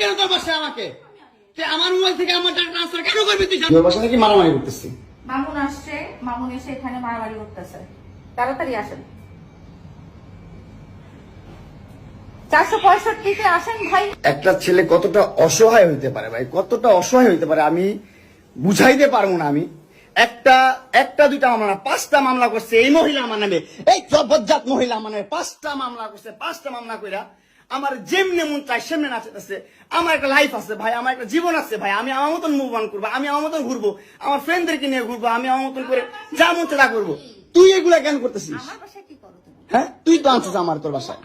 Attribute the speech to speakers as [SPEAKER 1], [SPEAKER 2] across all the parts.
[SPEAKER 1] কেন তোর আমাকে? তুই আমার মোবাইল থেকে আমার টাকা ট্রান্সফার কেন করবি তুই তোর বাসা থেকে মারামারি করতেছি।
[SPEAKER 2] মামুন আসছে মামুন এসে এখানে মারামারি করতেছে। তাড়াতাড়ি আসেন। চারশো পঁয়ষট্টিতে আসেন ভাই।
[SPEAKER 1] একটা ছেলে কতটা অসহায় হইতে পারে ভাই? কতটা অসহায় হইতে পারে আমি বুঝাইতে পারব না আমি। একটা একটা দুইটা মামলা পাঁচটা মামলা করছে এই মহিলা আমার নামে। এই জবরজাত মহিলা আমার নামে পাঁচটা মামলা করছে পাঁচটা মামলা কইরা আমার যেমনে মন চাই সেমনে নাচতেছে আমার একটা লাইফ আছে ভাই আমার একটা জীবন আছে ভাই। আমি আমার মতন মুভ অন করব আমি আমার মতন ঘুরবো আমার ফ্রেন্ডদেরকে নিয়ে ঘুরবো আমি আমার মতন করে যা মন তা করব। তুই এগুলা কেন করতেছিস? হ্যাঁ? তুই তো আনছিস আমার তোর বাসায়।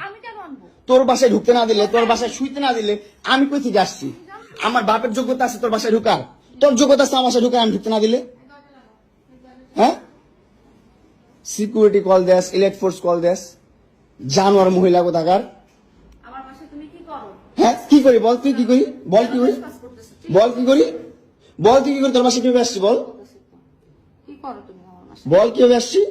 [SPEAKER 1] তোর বাসায় ঢুকতে না দিলে তোর বাসায় শুইতে না দিলে আমি কই থেকে আসছি? আমার বাপের যোগ্যতা আছে তোর বাসায় ঢুকার। তোর যোগ্যতা আছে আমার বাসায় ঢুকার আমি ঢুকতে না দিলে? হ্যাঁ? সিকিউরিটি কল দেস ইলেক্ট ফোর্স কল দেস। জানোয়ার মহিলা কোথাকার
[SPEAKER 2] আমার বাসায় তুমি কি করো
[SPEAKER 1] হ্যাঁ কি করি বল তুই কি করি? বল কি করি? বল কি করি? বল তুই কি করি? তোর বাসায় কীভাবে আসছি বল? বল কীভাবে আসছি?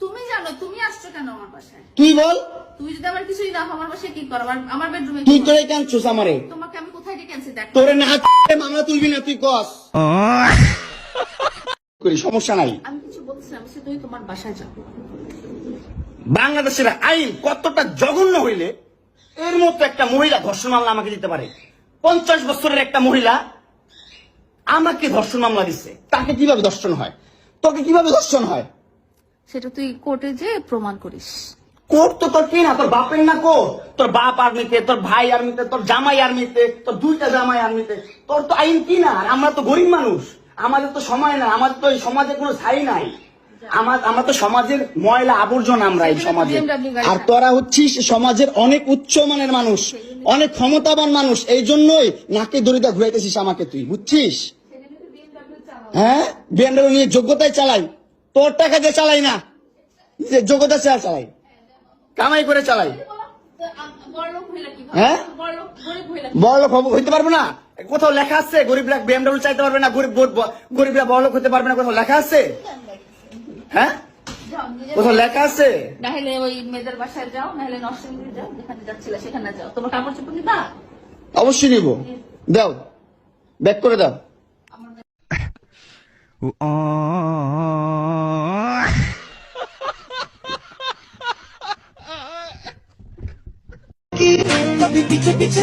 [SPEAKER 2] তুমি জানো তুমি আসছো কেন আমার বাসায়?
[SPEAKER 1] তুই বল।
[SPEAKER 2] তুমি যদি আমার কিছুই না আমার বাসায় কি করো? আমার আমার বেডরুমে
[SPEAKER 1] তুই তোরে কেন আমারে?
[SPEAKER 2] তোমাকে আমি কোথায় ডেকে আনছি? দেখ।
[SPEAKER 1] তোরে না মামলা তুলবি না তুই কস। করি সমস্যা নাই।
[SPEAKER 2] আমি কিছু বলছিলাম সে তুমি তোমার বাসায় যাও।
[SPEAKER 1] বাংলাদেশের আইন কতটা জঘন্য হইলে এর মতো একটা মহিলা ধর্ষণ মামলা আমাকে দিতে পারে। পঞ্চাশ বছরের একটা মহিলা আমাকে ধর্ষণ মামলা দিচ্ছে। তাকে কীভাবে ধর্ষণ হয়? তোকে কীভাবে ধর্ষণ হয়?
[SPEAKER 2] সেটা তুই কোর্টে যে প্রমাণ করিস।
[SPEAKER 1] কোর্ট তো তোর কি না? তোর বাপের না কোর্ট? তোর বাপ আর্মিতে তোর ভাই আর্মিতে তোর জামাই আর্মিতে তোর দুইটা জামাই আর্মিতে। তোর তো আইন কি না? আমরা তো গরিব মানুষ। আমাদের তো সময় না আমাদের তো এই সমাজে কোনো ছাই নাই। আমার আমরা তো সমাজের ময়লা আবর্জনা আমরা এই সমাজে। আর তোরা হচ্ছিস সমাজের অনেক উচ্চ মানের মানুষ অনেক ক্ষমতাবান মানুষ এই জন্যই নাকে দড়িটা ঘুরাইতেছিস আমাকে তুই বুঝছিস? হ্যাঁ? বিএমডব্লিউ নিয়ে যোগ্যতায় চালাই। তোর টাকা দিয়ে চালাই না। যোগ্যতা চা- চালাই। কামাই করে চালাই। হ্যাঁ? বড় লোক হইতে পারব না। কোথাও লেখা আছে গরিবরা বিএমডব্লিউ চাইতে পারবে না গরিব গরিব- গরিবরা বড় লোক হতে পারবে না কোথাও লেখা আছে? হ্যাঁ? কোথাও লেখা আছে?
[SPEAKER 2] নাহলে ওই মেয়েদের বাসায় যাও নাহলে নরসিংদী যাও যেখানে যাচ্ছিল সেখানে যাও। তোমার কাপড় চোপড় নিবা
[SPEAKER 1] অবশ্যই নিব। দাও ব্যাক করে দাও।
[SPEAKER 3] পিছে পিছে